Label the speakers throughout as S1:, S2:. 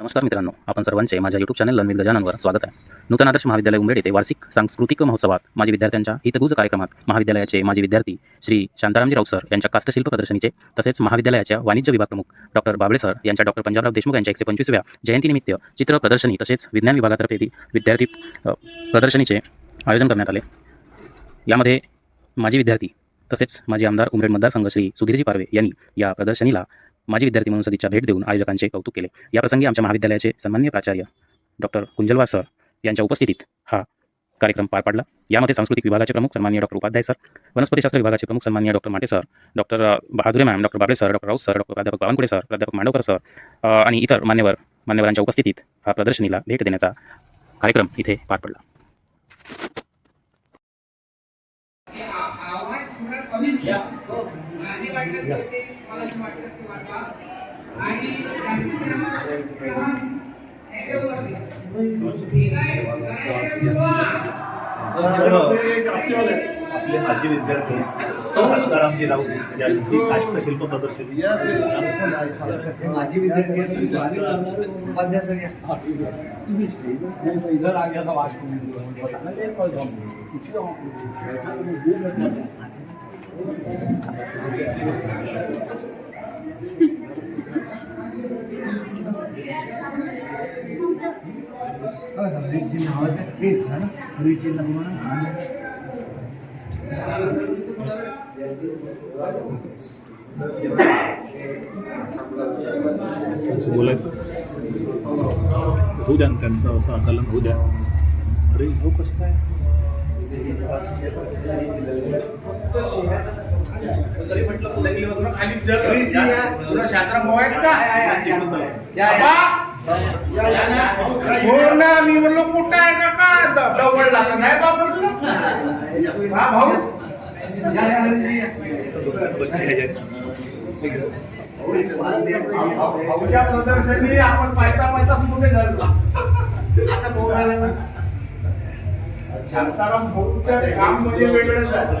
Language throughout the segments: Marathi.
S1: नमस्कार मित्रांनो आपण सर्वांचे माझ्या यूट्यूब चॅनल लर्निंग गजाननवर स्वागत आहे. नूतन आदर्श महाविद्यालय उमेड येथे वार्षिक सांस्कृतिक महोत्सवात माझी विद्यार्थ्यांच्या हितगुज कार्यक्रमात महाविद्यालयाचे माजी विद्यार्थी श्री शांतारामजी राऊत सर यांच्या काष्टशिल्प प्रदर्शनीचे तसेच महाविद्यालयाच्या वाणिज्य विभाग प्रमुख डॉक्टर बाबळे सर यांच्या डॉक्टर पंजाबराव देशमुख यांच्या एकशे पंचवीसव्या जयंतीनिमित्त चित्र प्रदर्शनी तसेच विज्ञान विभागातर्फे विद्यार्थी प्रदर्शनीचे आयोजन करण्यात आले. यामध्ये माजी विद्यार्थी तसेच माजी आमदार उमरेड मतदारसंघ श्री सुधीरजी पारवे यांनी या प्रदर्शनीला माजी विद्यार्थी म्हणून सदिच्छा भेट देऊन आयोजकांचे कौतुक केले. या प्रसंगी आमच्या महाविद्यालयाचे सन्मान्य प्राचार्य डॉक्टर कुंजलवार सर यांच्या उपस्थितीत हा कार्यक्रम पार पाडला. यामध्ये सांस्कृतिक विभागाचे प्रमुख सन्मान्य डॉक्टर उपाध्याय सर वनस्पतीशास्त्र विभागाचे प्रमुख सन्मान्य doctor Mate sir doctor Bahadure ma'am doctor Bable sir doctor Raut sir doctor प्राध्यापक बावनकुळे सर प्राध्यापक मांडवकर सर आणि इतर मान्यवर मान्यवरांच्या उपस्थितीत हा प्रदर्शनीला भेट देण्याचा कार्यक्रम इथे पार पडला.
S2: आवाज
S3: आपले माजी विद्यार्थी शांतारामजी राऊत यांची काष्टशिल्प प्रदर्शनी.
S4: माझी विद्यार्थी उपाध्याय सर या.
S5: इधर आ गया था वाशरूम बताना ये कॉल जाऊँ कुछ
S4: हरीची नाव आहे तेच आहे ना हरीची नाव म्हणून
S3: असं बोलायचं होऊ द्या ना त्यांचं असं आकलन होऊ द्या अरे हो कसं काय
S2: खाली हो ना मी म्हणलो कुठं आहे का का द- दवडला का नाही बाबा तुला? हा भाऊ? भाऊच्या प्रदर्शनी आपण पाहता पाहता कुठे झालो
S4: आता बोलायला ना.
S2: शांताराम भाऊचं काम म्हणजे वेगळंच आहे. आता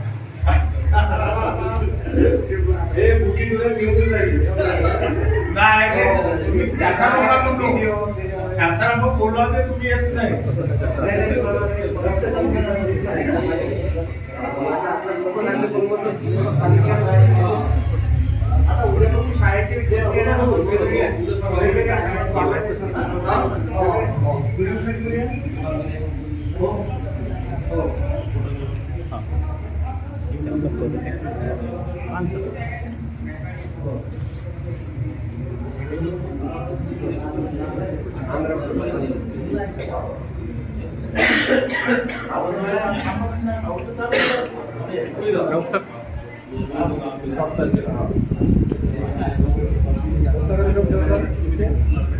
S2: नाही म्हणलो. शांताराम भाऊ बोलला ते तुम्ही येत नाही.
S4: आता उद्यापासून शाळेचे विद्यार्थी येणार वेगवेगळ्या शाळेत पाठवायचे सर. हा? हो. व्हिडिओ सेंड करूया? हो. हो.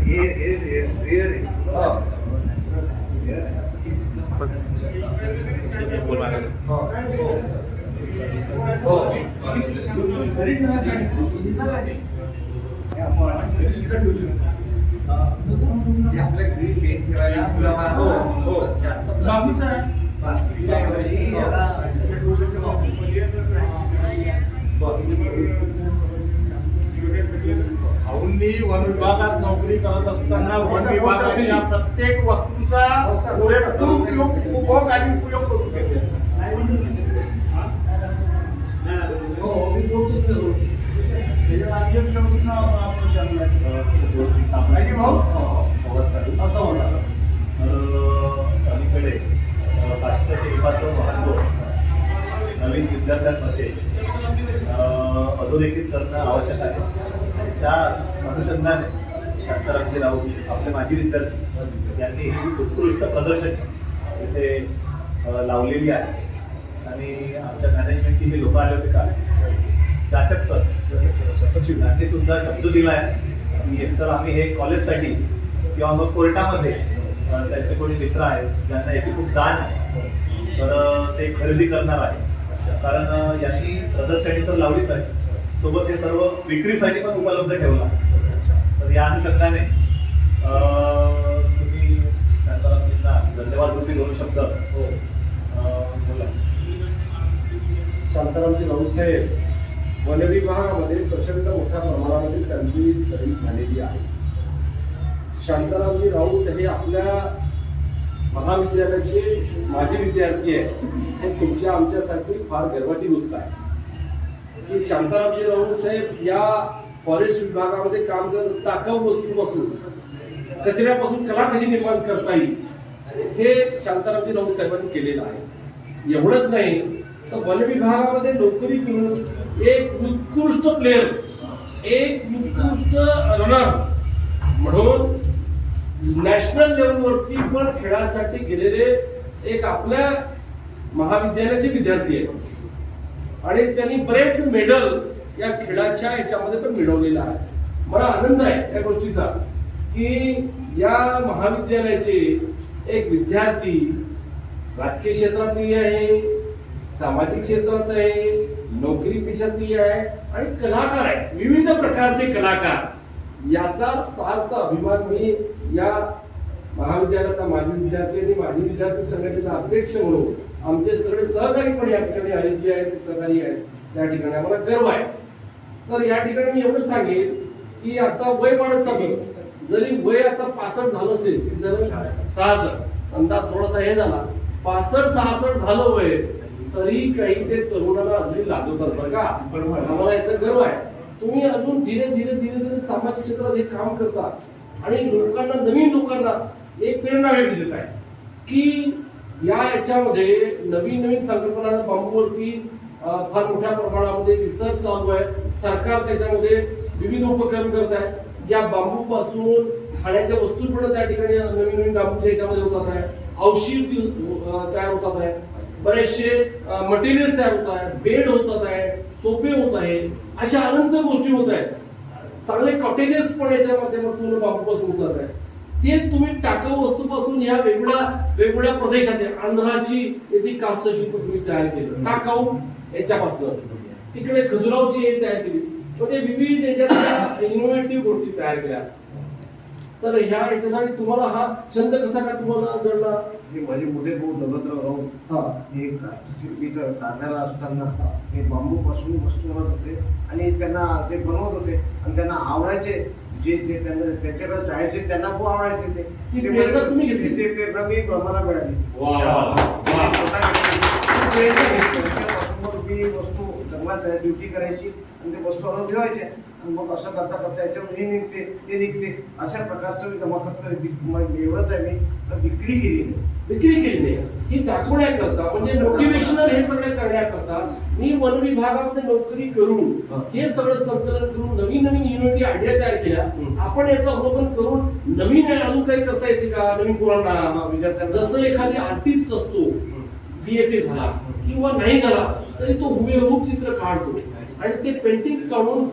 S4: हे हे हे रिअर आहे. हो. घरी आपल्या घरी ठेवायला जास्त प्लास्टिकच्या ऐवजी याला
S2: भाऊंनी वन विभागात नोकरी करत असताना वन विभागाच्या प्रत्येक वस्तूचा पुरेपूर उपयोग आणि उपयोग करून घेतला नाव आपण जानलाय. आहे की
S3: असं होणार तर अलीकडे अ, काष्टशिल्पाचं महत्त्व नवीन विद्यार्थ्यांमध्ये अधोरेखित करणं आवश्यक आहे. त्या अनुषंगाने शांतारामजी राऊत आपले माजी विद्यार्थी यांनी ही उत्कृष्ट प्रदर्शन इथे लावलेली आहे. आणि आमच्या मॅनेजमेंटची हे लोक आले होते का जाचक सर सचिव यांनी सुद्धा शब्द दिलाय. की एकतर आम्ही हे कॉलेजसाठी किंवा मग कोर्टामध्ये त्यांचे कोणी मित्र आहेत ज्यांना याची खूप जाण आहे तर ते खरेदी करणार आहे कारण यांनी प्रदर्शनी तर लावलीच आहे. सोबत हे सर्व विक्रीसाठी पण उपलब्ध ठेवला तर या अनुषंगाने तुम्ही धन्यवाद रुपी दोन शब्द. अं, बोला.
S6: शांतारामजी वन विभागामध्ये प्रचंड मोठ्या प्रमाणामध्ये त्यांची सर्व्हिस झालेली आहे. शांतारामजी राऊत हे आपल्या महाविद्यालयाचे माजी विद्यार्थी आहे हे तुमच्या आमच्यासाठी फार गर्वाची गोष्ट आहे. की शांतारामजी राऊत साहेब या फॉरेस्ट विभागामध्ये काम करत टाकाऊ वस्तूपासून. कचऱ्यापासून कला कशी निर्माण करता येईल? हे शांतारामजी राऊत साहेबांनी केलेलं आहे. एवढंच नाही तर वन विभागामध्ये नोकरी करून एक उत्कृष्ट प्लेअर एक उत्कृष्ट रनर म्हणून नॅशनल लेवलवरती पण खेळासाठी गेलेले एक आपल्या महाविद्यालयाचे विद्यार्थी आहेत. आणि त्यांनी बरेच मेडल या खेळाच्या याच्यामध्ये पण मिळवलेला आहे. मला आनंद आहे या गोष्टीचा की या महाविद्यालयाचे एक विद्यार्थी राजकीय क्षेत्रातही आहे सामाजिक क्षेत्रात आहे नोकरी पेशातही आहे आणि कलाकार आहे. विविध प्रकारचे कलाकार. याचा सार्थ अभिमान मी या महाविद्यालयाचा माजी विद्यार्थी आणि माजी विद्यार्थी संघटनेचा अध्यक्ष म्हणून आमचे सगळे सहकारी पण या ठिकाणी आले जे आहेत सहकारी आहेत. त्या ठिकाणी आम्हाला गर्व आहे. तर या ठिकाणी मी एवढंच सांगेन की आता वय वाढत चाललं जरी वय आता पासष्ट झालं असेल जर सहासष्ट अंदाज थोडासा हे झाला. पासष्ट सहासष्ट झालं वय. तरी काही ते तरुणाला अजून लाजवतात बरं का? आम्हाला याचा गर्व आहे. तुम्ही अजून धीरे धीरे धीरे धीरे सामाजिक क्षेत्रात हे काम करता. आणि लोकांना नवीन लोकांना एक प्रेरणा वेगळी देत आहे की या याच्यामध्ये नवीन नवीन संकल्पना बांबूवरती फार मोठ्या प्रमाणामध्ये रिसर्च चालू आहे. सरकार त्याच्यामध्ये विविध उपक्रम करत आहे. या बांबू पासून खाण्याच्या वस्तू पण त्या ठिकाणी नवीन नवीन बांबूच्या याच्यामध्ये होतात आहे. औषध तयार होतात आहे. बरेचसे मटेरियल्स तयार होत आहे बेड होतात आहे सोपे होत आहे अशा अनंत गोष्टी होत आहेत. चांगले कॉटेजेस पण याच्या माध्यमातून बांबूपासून होतात आहे ते तुम्ही टाकाऊ वस्तूपासून ह्या वेगळ्या वेगवेगळ्या प्रदेशात आंध्राची येथे कास्तशिल्प तुम्ही तयार केलं. टाकाऊ याच्यापासून. तिकडे खजुरावची हे तयार केली. म्हणजे विविध याच्यात इनोव्हेटिव्ह गोष्टी तयार केल्या. तर ह्या याच्यासाठी तुम्हाला हा छंद कसा काय तुम्हाला जडला?
S7: हे माझे मोठे भाऊ दौलतराव राऊत
S6: हा.
S7: हे काष्टशिल्पी तर कारण्याला असताना हे बांबूपासून वस्तू बनवत होते आणि त्यांना ते बनवत होते. आणि त्यांना आवडायचे जे ते त्यांना त्यांच्याकडे जायचे त्यांना खूप आवडायचे ते.
S6: प्रेरणा तुम्ही घेतली?
S7: ते प्रेरणा मी मला मिळाली. मी मी वस्तू जंगलात ड्युटी करायची आणि ते वस्तू आणून ठेवायचे. आणि मग असं करता करता याच्यावर हे निघते ते निघते. अशा प्रकारचं मी जमा करतो एवढंच आहे मी. विक्री केली नाही.
S6: विक्री केली नाही. ही दाखवण्याकरता म्हणजे मोटिवेशनल हे सगळे करण्याकरता मी वन विभागामध्ये नोकरी करून हे. सगळं संकलन करून नवीन नवीन युनिटी आयडिया तयार केल्या. आपण याचं अवलोकन करून नवीन अजून काही करता येते का? नवीन मुलांना
S7: विद्यार्थ्यांना.
S6: जसं एखादी आर्टिस्ट असतो बीएपी झाला किंवा नाही झाला तरी तो हुबेहूब चित्र काढतो. आणि ते पेंटिंग काढून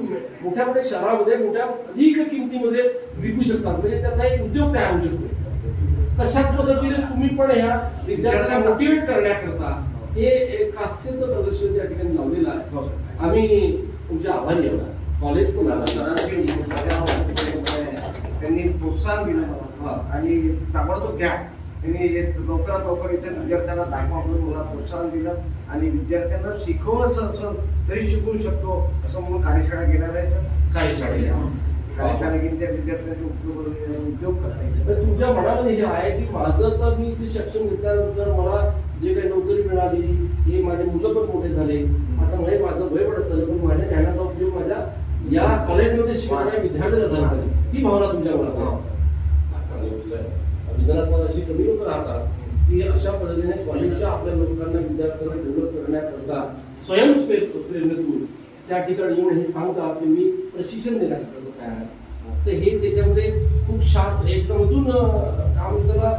S6: मोठ्या मोठ्या शहरामध्ये मोठ्या अधिक किमतीमध्ये विकू शकतात. म्हणजे त्याचा एक उद्योग तयार होऊ शकतो. तशाच पद्धतीने तुम्ही पण ह्या विद्यार्थ्यांना मोटिवेट करण्याकरता हे एक हास्याचं प्रदर्शन त्या ठिकाणी लावलेलं आहे. आम्ही तुमचे आभारी आहोत. कॉलेज पण आला.
S7: त्यांनी प्रोत्साहन दिलं मला. आणि ताबडतोब घ्या. त्यांनी हे लवकरात लवकर इथे विद्यार्थ्यांना दाखवा म्हणून मला प्रोत्साहन दिलं. आणि विद्यार्थ्यांना शिकवायचं असं तरी शिकवू शकतो असं म्हणून कार्यशाळा घेणार आहे सर.
S6: शाळेला
S7: कार्यशाळा घेऊन त्या विद्यार्थ्यांचे उपयोग उद्योग करता येईल.
S6: तर तुमच्या मनामध्ये हे आहे की माझं तर मी ते शिक्षण घेतल्यानंतर मला जे काही नोकरी मिळाली हे माझे मुलं पण मोठे झाले. आता म्हणजे माझं वय वाढत चाललं पण माझ्या ज्ञानाचा उपयोग माझ्या या कॉलेजमध्ये शिकणाऱ्या विद्यार्थ्याला झाला पाहिजे. ही भावना तुमच्या मनात आहे. चांगली गोष्ट आहे. विधानात अशी कमी लोक राहतात. की अशा पद्धतीने कॉलेजच्या आपल्या लोकांना विद्यार्थ्यांना डेव्हलप करण्याकरता स्वयंस्फूर्त प्रेरणेतून त्या ठिकाणी येऊन हे सांगतात की मी प्रशिक्षण देण्यासाठी तयार आहे. तर हे त्याच्यामध्ये खूप शांत एकदम अजून काम त्याला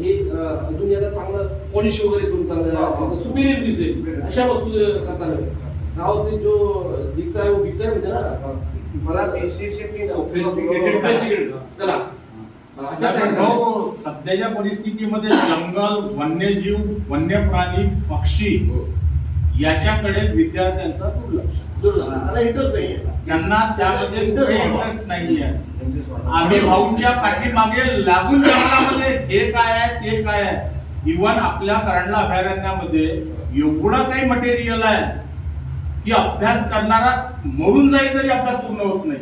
S6: हे अजून याला चांगलं पॉलिश वगैरे करून चांगलं सुपिरियर दिसेल अशा वस्तू करताना. नाव ते जो दिखता है वो बिकता है ना.
S7: मला बीसीसी पी
S6: Sophisticated sophisticated. चला.
S2: भाऊ, सध्याच्या परिस्थितीमध्ये जंगल वन्यजीव वन्य प्राणी पक्षी याच्याकडे विद्यार्थ्यांचा दुर्लक्ष.
S6: मला इंटरेस्ट नाही
S2: त्यांना त्यामध्ये इंटरेस्ट नाहीये. आम्ही भाऊंच्या पाठीमागे लागून जंगलामध्ये हे काय आहे ते काय आहे. इव्हन आपल्या करंडला अभयारण्यामध्ये एवढं काही मटेरियल आहे. की अभ्यास करणारा मरून जाईल तरी अभ्यास पूर्ण होत नाही.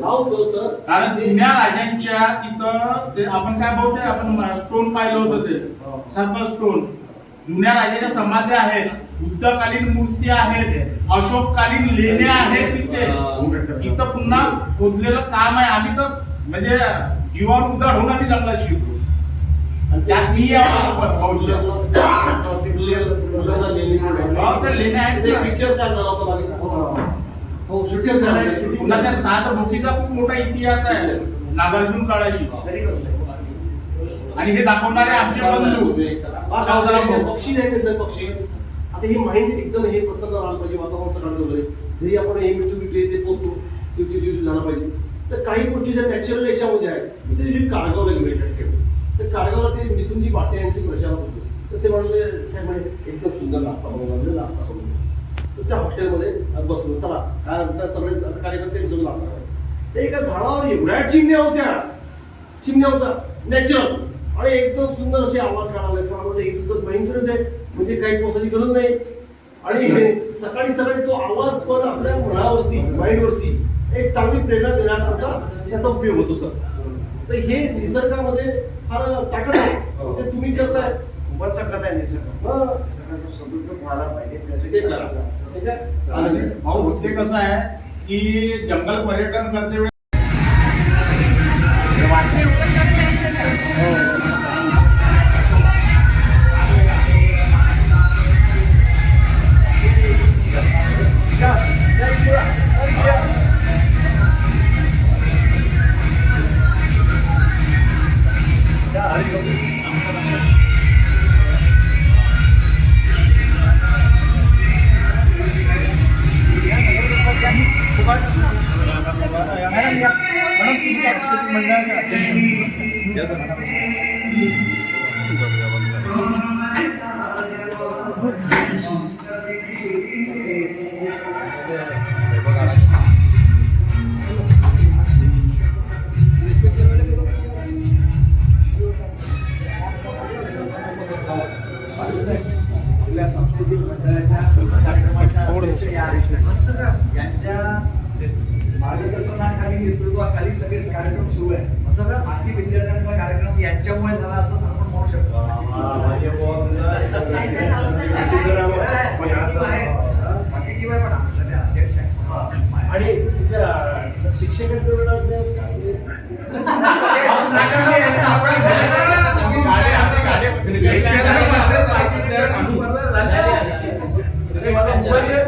S6: नाव तो सर.
S2: कारण जुन्या राजांच्या तिथं ते आपण काय बोलतोय आपण स्टोन पाहिलं होतं ते. सर्व स्टोन जुन्या राजाच्या समाध्या आहेत. बुद्धकालीन मूर्ती आहेत. अशोककालीन लेण्या आहेत तिथे. तिथं पुन्हा खोदलेलं काम आहे. आम्ही तर म्हणजे जीवावर उदार होऊन आम्ही जंगलात शिकतो त्यात मी हो.
S6: पिक्चर तयार झाला होता
S7: हो. शूटिंग झालंय
S2: पुन्हा त्या सात भोकीचा खूप मोठा इतिहास आहे. नागार्जुन काळाशी. आणि हे दाखवणारे आमचे बंधू.
S6: पक्षी नाही सर पक्षी. आता हे माइंड एकदम हे प्रसन्न राहिलं पाहिजे वातावरण सकाळचं वगैरे जरी आपण हे मिठू मिठू ते पोचतो. चिवचिव चिवचिव झाला पाहिजे. तर काही गोष्टी ज्या नॅचरल याच्यामध्ये आहेत. ते काळगावला गेलो एका ठिकाणी तर काळगावला ते मिथुनजी पाटे यांचे प्रचारक होते. तर ते म्हणले साहेब म्हणे एकदम सुंदर नाश्ता बनवला म्हणजे नाश्ता बनवला. तर त्या हॉटेलमध्ये बसलो चला काय सगळे कार्यकर्ते सगळं लागतात ते एका झाडावर एवढ्या चिमण्या होत्या चिमण्या होत्या नॅचरल आणि एकदम सुंदर असे आवाज. मला वाटलं इथं तर भयंकरच आहे म्हणजे काही पोसायची गरज नाही. आणि हे सकाळी सकाळी तो आवाज पण आपल्या मनावरती माइंडवरती एक चांगली प्रेरणा देण्याकरता त्याचा उपयोग होतो सर. तर हे निसर्गामध्ये फार ताकद आहे. ते तुम्ही करताय.
S7: खूपच ताकद आहे निसर्ग.
S6: हं.
S7: सदुपयोग व्हायला पाहिजे
S6: ते करा. ठीक आहे?
S2: भाऊ ते कसं आहे की जंगल पर्यटन करते वेळी
S7: मॅडम आपल्या सांस्कृतिक मंडळाच्या यांच्या मार्गदर्शनाखाली नेतृत्वाखाली सगळे कार्यक्रम सुरू आहे असं का विद्यार्थ्यांचा कार्यक्रम यांच्यामुळे झाला असं आपण म्हणू शकतो बाकी पण आमच्या अध्यक्ष आहे
S6: आणि शिक्षकांचं वेळ असेल ते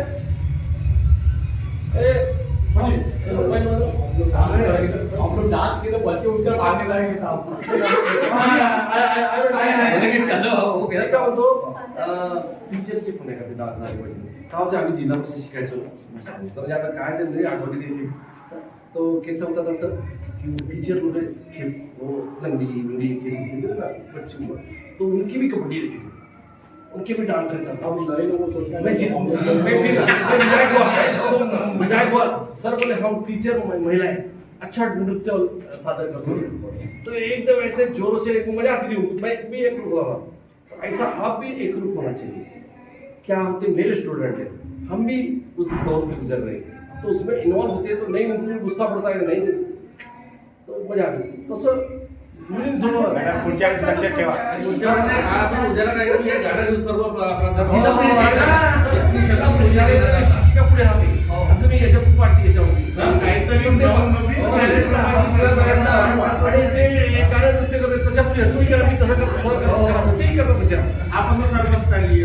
S8: आपण डान्स केलं बच्चे उठकर
S6: पण एखादे डान्स झाले पाहिजे का होते आम्ही जिल्हा परिषद शिकायचो तर आता काय ते आठवणी देते तो केस होता तसं की टीचर मुझे खेल वो लंगड़ी लंगड़ी खेल खेलते ना बच्चों को तो उनकी भी कबड्डी रहती थी। उनके भी डांस रहता था।
S8: हम नए लोगों को
S6: मैं जित मैं फिर विधायक हुआ। विधायक हुआ। सर बोले हम टीचर महिला है। अच्छा नृत्य सादर करते तो एकदम ऐसे जोरों से मज़ा आती थी। मैं भी एक रूप हुआ। तो ऐसा आप भी एक रूप होना चाहिए। क्या होते मेरे स्टूडेंट हैं। हम भी उस दौर से गुजर रहे हैं। तो उसमें इन्वॉल्व होते हैं तो नहीं उनको गुस्सा पड़ता है नहीं। तो मज़ा आती। तो सर मुलीं समोर
S3: मॅडम, पुढच्या वेळेस लक्षात ठेवा
S6: शिक्षिका पुढे राहते तुम्ही याच्या खूप वाटते याच्यावरती कारण नृत्य करते तशा पुढे तुम्ही करा मी तसं करतो तशा
S2: आपण सर्वच काढली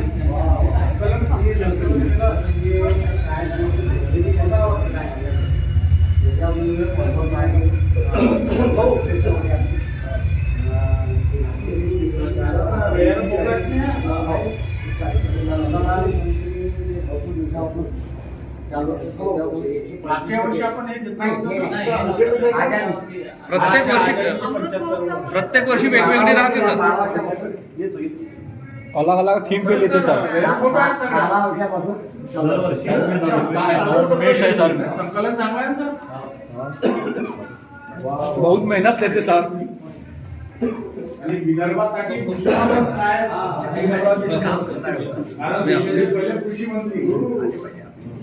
S2: मागच्या वर्षी आपण हे घेतलं होतं ना?
S5: प्रत्येक वर्षी प्रत्येक वर्षी वेगवेगळी राहते सर अलग अलग थीम पे लेते सर.
S2: फोटो आहेत सगळे.
S7: बारा वर्षापासून
S3: दरवर्षी
S5: रमेश सर?
S2: संकलन चांगलं आहे ना सर.
S5: बहुत मेहनत लेते सर.
S2: आणि विदर्भासाठी दुष्काळात काय? कारण देशाचे पहिले कृषी मंत्री.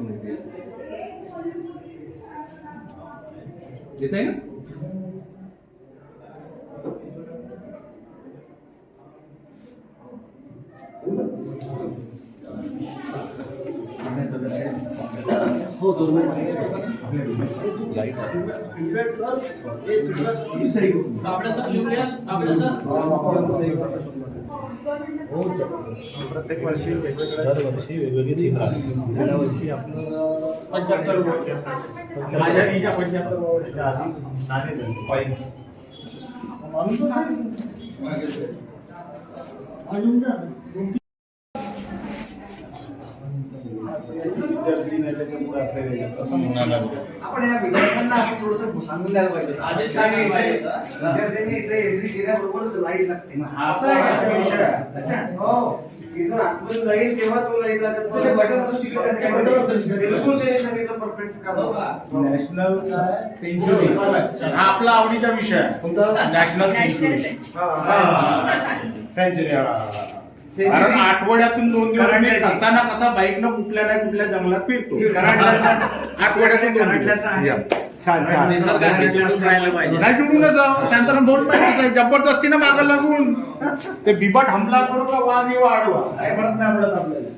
S5: येते हा? पूर्ण येते येत आहे ना
S7: हो। दोन मिनिट
S5: लाइट
S7: फीडबॅक सर हे फीडबॅक सही
S3: प्रत्येक वर्षी वेगवेगळ्या दरवर्षी वेगवेगळी थीम राहते गेल्या वर्षी आपलं
S2: पंच्याहत्तर वर्ष माझ्या निजा पंच्याहत्तर वर्ष
S3: त्याच्या आधी नाणे कॉईन्स
S2: म्हणून
S3: त्याच्यामुळे असं.
S7: आपण या विद्यार्थ्यांना आपण थोडंसं सांगून द्यायला पाहिजे विद्यार्थ्यांनी इथे एंट्री केल्याबरोबरच लाइट लागते असं आहे का
S2: विषय.
S7: अच्छा हो. इथून आतमध्ये लाइट तेव्हा तो लाइट लागत बटन असं तिकडे त्याचे बटन असं बिलकुल ते सांगितलं परफेक्ट काम
S2: नॅशनल सेंचुरी हा आपला आवडीचा विषय आहे. नॅशनल सेंचुरी
S3: सेंचुरी
S2: कारण आठवड्यातून दोन दिवस मी
S7: कराडल्याची.
S2: कसा ना कसा बाईकनं कुठल्या ना कुठल्या जंगलात फिरतो. आठवड्यातून दोन दिवस.
S7: आहे.
S3: छान छान.
S7: निसर्गाशी जुळून राहिलं पाहिजे.
S2: नाही जुळूनच जाऊ. शांताराम पाहिजे जबरदस्तीनं मागं लागून. ते बिबट हमला करू का वाघ येऊ आडवा? काय फरक नाही पडत आपल्याला.